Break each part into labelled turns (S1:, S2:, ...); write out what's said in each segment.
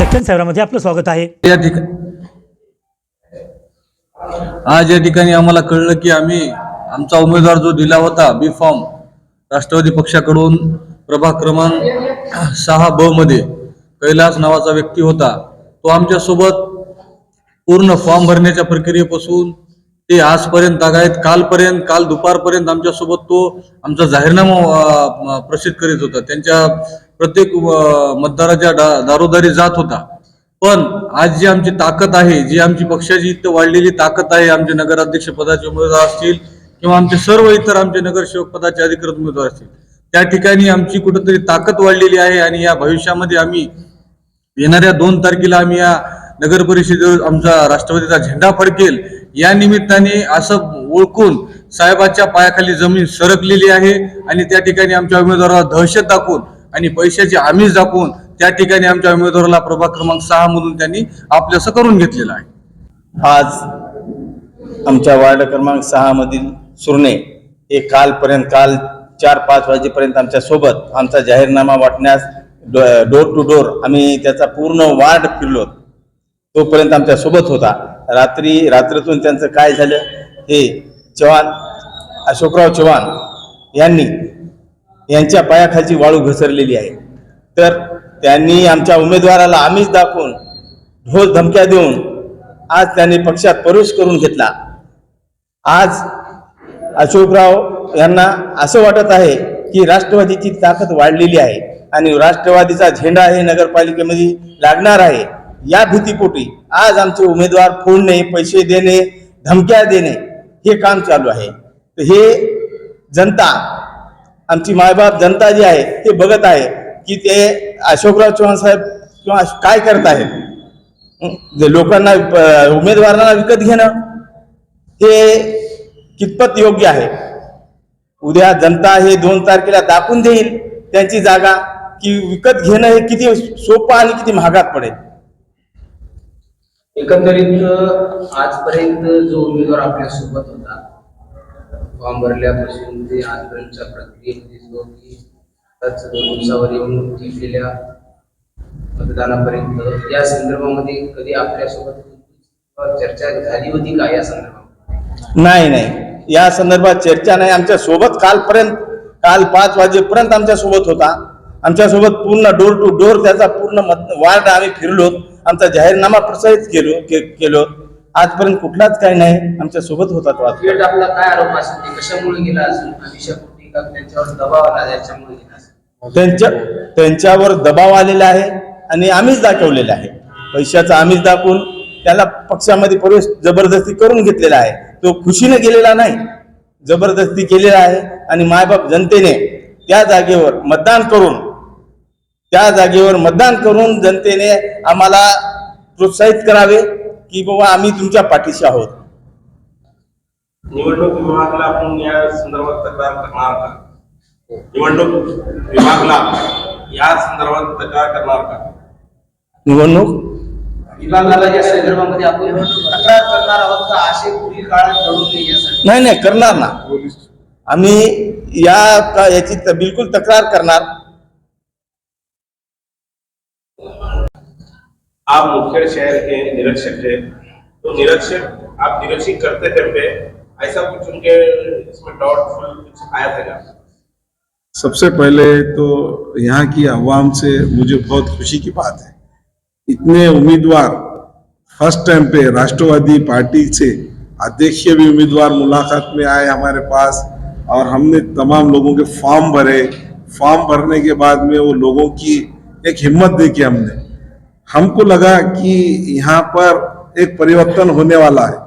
S1: दक्षिण शहरामध्ये आपलं स्वागत आहे.
S2: या ठिकाणी आज या ठिकाणी आम्हाला कळलं की आम्ही आमचा उमेदवार जो दिला होता बी फॉर्म राष्ट्रवादी पक्षाकडून प्रभाग क्रमांक सहा ब मध्ये कैलास नावाचा व्यक्ती होता. तो आमच्यासोबत पूर्ण फॉर्म भरण्याच्या प्रक्रियेपासून ते आजपर्यंत आहेत. कालपर्यंत काल दुपारपर्यंत आमच्यासोबत तो आमचा जाहीरनामा प्रसिद्ध करीत होता. त्यांच्या प्रत्येक मतदाराच्या डा- दारोदारी जात होता. पण आज जी आमची ताकद आहे जी आमची पक्षाची इथं वाढलेली ताकद आहे आमचे नगराध्यक्ष पदाचे उमेदवार असतील किंवा आमचे सर्व इतर आमचे नगरसेवक पदाचे अधिकृत उमेदवार असतील त्या ठिकाणी आमची कुठंतरी ताकद वाढलेली आहे आणि या भविष्यामध्ये आम्ही येणाऱ्या दोन तारखेला आम्ही या नगर परिषदेवर आमचा राष्ट्रवादीचा झेंडा फडकेल या निमित्ताने असं ओळखून साहेबाच्या पायाखाली जमीन सरकलेली आहे आणि त्या ठिकाणी आमच्या उमेदवाराला दहशत दाखवून आणि पैशाची आमिष दाखवून त्या ठिकाणी आमच्या उमेदवाराला प्रभाग क्रमांक सहा मधून त्यांनी आपल्यासं करून घेतलेलं आहे.
S3: आज आमच्या वार्ड क्रमांक सहा मधील सुरणे हे कालपर्यंत काल चार पाच वाजेपर्यंत आमच्यासोबत आमचा जाहीरनामा वाटण्यास डोर टू डोर आम्ही त्याचा पूर्ण वार्ड फिरलो. तोपर्यंत आमच्यासोबत होता. रात्री रात्रीतून त्यांचं काय झालं हे चव्हाण अशोकराव चव्हाण यांनी यांच्या पायाखालची वाळू घसरलेली आहे. तर त्यांनी आमच्या उमेदवाराला आम्हीच दाखवून ढोल धमक्या देऊन आज त्यांनी पक्षात प्रवेश करून घेतला. आज अशोकराव यांना असं वाटत आहे की राष्ट्रवादीची ताकद वाढलेली आहे आणि राष्ट्रवादीचा झेंडा हे नगरपालिकेमध्ये लागणार आहे. या भीतीपोटी आज आमचे उमेदवार फोडणे पैसे देणे धमक्या देणे हे काम चालू आहे. तर हे जनता आमची मायबाप जनता जी आहे ते बघत आहे की ते अशोकराव चव्हाण साहेब किंवा काय करत आहेत जे लोकांना उमेदवारांना विकत घेणं हे कितपत योग्य आहे? उद्या जनता हे दोन तारखेला दाखवून देईल त्यांची जागा की विकत घेणं हे किती सोपं आणि किती महागात पडेल.
S4: एकंदरीत आजपर्यंत जो उमेदवार आपल्यासोबत होता फॉर्म भरल्यापासून ते आजपर्यंतच्या प्रक्रियेमध्ये जो की आताच दोन दिवसावर येऊन टिपलेल्या मतदानापर्यंत. या संदर्भामध्ये कधी आपल्यासोबत चर्चा झाली होती का या संदर्भात
S3: नाही नाही. या संदर्भात चर्चा नाही. आमच्यासोबत कालपर्यंत काल पाच वाजेपर्यंत आमच्यासोबत होता. आमच्यासोबत पूर्ण डोर टू डोर त्याचा पूर्ण मत वार्ड आम्ही फिरलो. आमचा जाहीरनामा प्रसारित केलो के- केलो. आजपर्यंत कुठलाच काही नाही. आमच्यासोबत होता तो आज.
S4: आपला काय आरोप असेल? ते कशामुळे गेला असेल? आयुष्यापोटी का त्यांच्यावर दबाव आला त्याच्यामुळे गेला असेल?
S3: त्यांच्या त्यांच्यावर दबाव आलेला आहे आणि आम्हीच दाखवलेला आहे. पैशाचा आम्हीच दाखवून त्याला पक्षामध्ये प्रवेश जबरदस्ती करून घेतलेला आहे. तो खुशीने गेलेला नाही. जबरदस्ती केलेला आहे आणि मायबाप जनतेने त्या जागेवर मतदान करून त्या जागेवर मतदान करून जनतेने आम्हाला प्रोत्साहित करावे. की बाबा आम्ही तुमच्या पाठीशी आहोत.
S5: निवडणूक विभागाला आपण या संदर्भात तक्रार करणार का? निवडणूक विभागाला या संदर्भात तक्रार करणार का?
S3: निवडणूक?
S4: विभागाला या संदर्भामध्ये आपण तक्रार करणार आहोत का? असे पुढील काळात घडू नये यासाठी.
S3: नाही नाही करणार ना. आम्ही या का याची बिलकुल तक्रार करणार.
S5: आप मुखेड़ शहर के निरीक्षक थे। तो निरीक्षक आप निरीक्षक करते थे पे, ऐसा कुछ उनके इसमें डाउटफुल कुछ आया था क्या?
S6: सबसे पहले तो यहाँ की आवाम से मुझे बहुत खुशी की बात है। इतने उम्मीदवार फ़र्स्ट टाइम पे राष्ट्रवादी पार्टी से अध्यक्षीय भी उम्मीदवार मुलाकात में आए हमारे पास और हमने तमाम लोगों के फॉर्म भरे। फॉर्म भरने के बाद में वो लोगों की एक हिम्मत देखी हमने। हमको लगा कि यहाँ पर एक परिवर्तन होने वाला है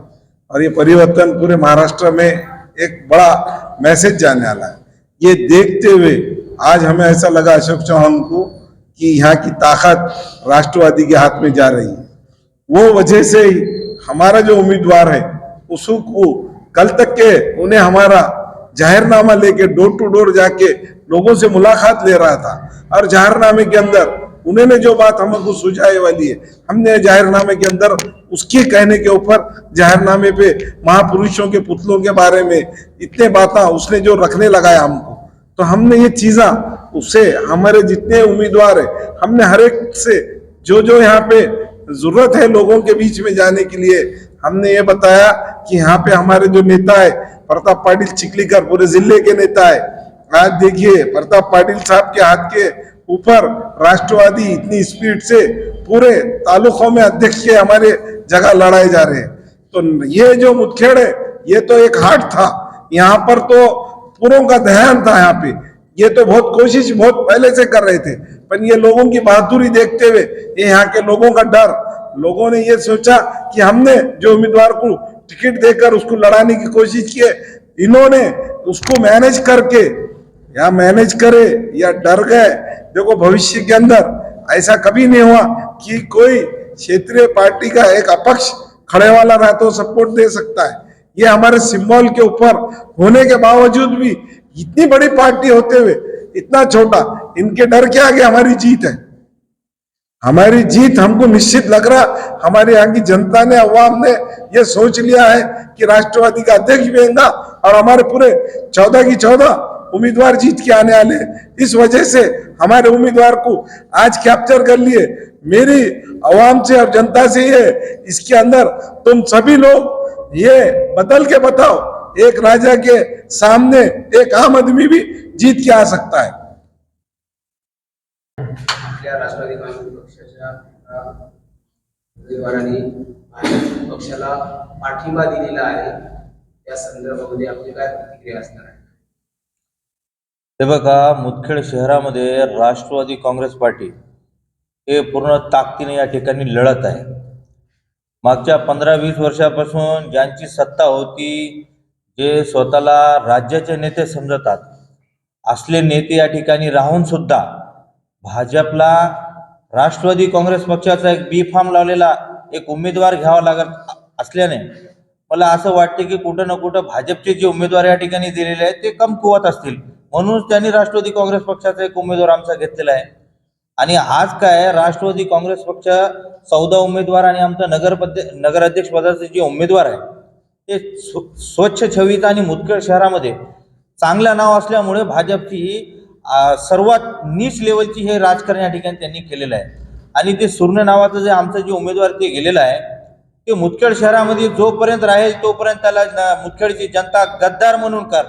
S6: और ये परिवर्तन पूरे महाराष्ट्र में एक बड़ा मैसेज जाने वाला है। ये देखते हुए आज हमें ऐसा लगा अशोक चौहान को कि यहाँ की ताकत राष्ट्रवादी के हाथ में जा रही है। वो वजह से ही हमारा जो उम्मीदवार है, उसको कल तक के उन्हें हमारा जाहिरनामा लेके डोर टू डोर जाके लोगों से मुलाकात ले रहा था। और जाहिरनामे के अंदर उन्होंने जो बात हमको सुझाई वाली है, हमने जाहिरनामे के अंदर उसके कहने के ऊपर, जाहिरनामे पे महापुरुषों के पुतलों के बारे में इतने बातें उसने जो रखने लगाया हमको। तो हमने ये चीजा उससे हमारे जितने उम्मीदवार है, हमने हर एक से जो जो यहाँ पे ज़रूरत है लोगों के बीच में जाने के लिए, हमने ये बताया कि यहाँ पे हमारे जो नेता है, प्रताप पाटिल चिखलीकर, पूरे ज़िले के नेता है। आज देखिए, प्रताप पाटिल साहब के हाथ के ऊपर राष्ट्रवादी इतनी स्पीड से पूरे तालुकों में अध्यक्ष के हमारे जगह लड़ाए जा रहे हैं। तो ये जो मुठखेड़ है, ये तो एक हाट था। यहाँ पर तो पूरों का ध्यान था यहाँ पे। ये तो बहुत कोशिश बहुत पहले से कर रहे थे। पर ये लोगों की बहादुरी देखते हुए, ये यहाँ के लोगों का डर। लोगों ने ये सोचा कि हमने जो उम्मीदवार को टिकट देकर उसको लड़ाने की कोशिश की है, इन्होंने उसको मैनेज करके या मैनेज करे, या डर गए, देखो भविष्य के अंदर ऐसा कभी नहीं हुआ कि कोई क्षेत्रीय पार्टी का एक अपक्ष खड़े वाला रहा तो सपोर्ट दे सकता है। ये हमारे सिंबल के ऊपर होने के बावजूद भी इतनी बड़ी पार्टी होते हुए, इतना छोटा, इनके डर के आगे हमारी जीत है। हमारी जीत हमको निश्चित लग रहा, हमारे यहाँ की जनता ने अवाम ने ये सोच लिया है कि राष्ट्रवादी का अध्यक्ष भी और हमारे पूरे चौदह की चौदह उम्मीदवार जीत के आने वाले इस वजह से हमारे उम्मीदवार को आज कैप्चर कर लिए। मेरी आवाम से और जनता से ये इसके अंदर तुम सभी लोग ये बदल के बताओ, एक राजा के सामने एक आम आदमी भी जीत के आ सकता है।
S4: पक्षाला पाठिंबा दिलेला आहे. या संदर्भामध्ये आपली काय प्रतिक्रिया असणार आहे?
S1: हे बघा मुदखेड शहरामध्ये राष्ट्रवादी काँग्रेस पार्टी हे पूर्ण ताकदीने या ठिकाणी लढत आहे. मागच्या पंधरा वीस वर्षापासून ज्यांची सत्ता होती जे स्वतःला राज्याचे नेते समजतात असले नेते या ठिकाणी राहून सुद्धा भाजपला राष्ट्रवादी काँग्रेस पक्षाचा एक बी फॉर्म लावलेला एक उमेदवार घ्यावा लागत असल्याने मला असं वाटते की कुठं ना कुठं भाजपचे जे उमेदवार या ठिकाणी दिलेले आहेत ते कमकुवत असतील. म्हणूनच त्यांनी राष्ट्रवादी काँग्रेस पक्षाचा एक उमेदवार आमचा घेतलेला आहे. आणि आज काय राष्ट्रवादी काँग्रेस पक्ष चौदा उमेदवार आणि आमचा नगर नगराध्यक्ष पदाचे जे उमेदवार आहे ते स्व- स्वच्छ छवीत आणि मुदखेड शहरामध्ये चांगलं नाव असल्यामुळे भाजपची ही सर्वात नीच लेवलची हे राजकारण या ठिकाणी त्यांनी केलेलं आहे. आणि ते सुर्ण नावाचं जे आमचं जे उमेदवार ते गेलेलं आहे ते मुदखेड शहरामध्ये जोपर्यंत राहील तोपर्यंत त्याला मुदखेडची जनता गद्दार म्हणून कर.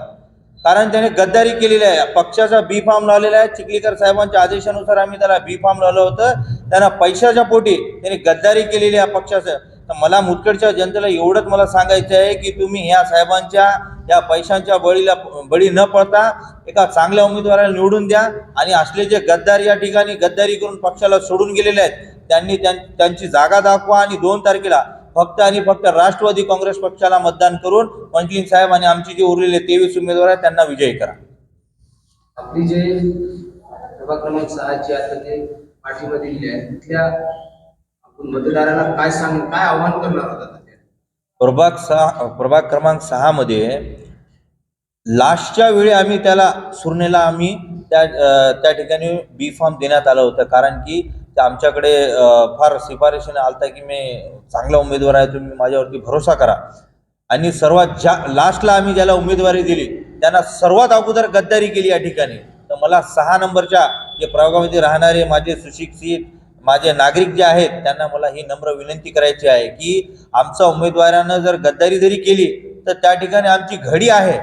S1: कारण त्याने गद्दारी केलेली आहे. पक्षाचा बी फॉर्म लावलेला आहे. चिखलीकर साहेबांच्या आदेशानुसार आम्ही त्याला बी फॉर्म लावलं होतं. त्यांना पैशाच्या पोटी त्यांनी गद्दारी केलेली आहे पक्षाचं. तर मला मुदखेडच्या जनतेला एवढंच मला सांगायचं आहे की तुम्ही ह्या साहेबांच्या या पैशांच्या बळीला बळी न पडता एका चांगल्या उमेदवाराला निवडून द्या. आणि असले जे गद्दार या ठिकाणी गद्दारी करून पक्षाला सोडून गेलेले आहेत त्यांनी त्यां- त्यांची जागा दाखवा आणि दोन तारखेला फक्त आणि फक्त राष्ट्रवादी काँग्रेस पक्षाला मतदान करून पंचलीन साहेब आणि आमचे जे उरलेले तेवीस उमेदवार आहेत त्यांना विजयी करा.
S4: आपली जे प्रभाग क्रमांक सहाची आता पाठिंबा दिलेली आहे तिथल्या आपण मतदारांना काय सांग काय आव्हान करणार होता
S1: प्रभाग सहा प्रभाग क्रमांक सहामध्ये लास्टच्या वेळी आम्ही त्याला सुरणेला आम्ही त्या त्या ठिकाणी बी फॉर्म देण्यात आलं होतं कारण की तर आमच्याकडे फार शिफारशीने आलता की मी चांगला उमेदवार आहे तुम्ही माझ्यावरती भरोसा करा. आणि सर्वात ज्या लास्टला आम्ही ज्याला उमेदवारी दिली त्यांना सर्वात अगोदर गद्दारी केली या ठिकाणी. तर मला सहा नंबरच्या जे प्रभागामध्ये राहणारे माझे सुशिक्षित माझे नागरिक जे आहेत त्यांना मला ही नम्र विनंती करायची आहे की आमचा उमेदवारानं जर गद्दारी जरी केली तर त्या ठिकाणी आमची घडी आहे.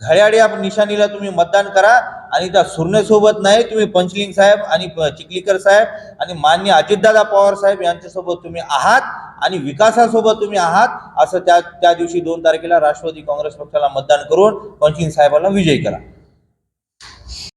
S1: घड्याळी आप निशाणीला तुम्ही मतदान करा आणि त्या सुरनेसोबत नाही तुम्ही पंचलिंग साहेब आणि प- चिखलीकर साहेब आणि मान्य अजितदादा पवार साहेब यांच्यासोबत तुम्ही आहात आणि विकासासोबत तुम्ही आहात असं त्या त्या दिवशी दोन तारखेला राष्ट्रवादी काँग्रेस पक्षाला मतदान करून पंचलिंग साहेबांना विजयी करा.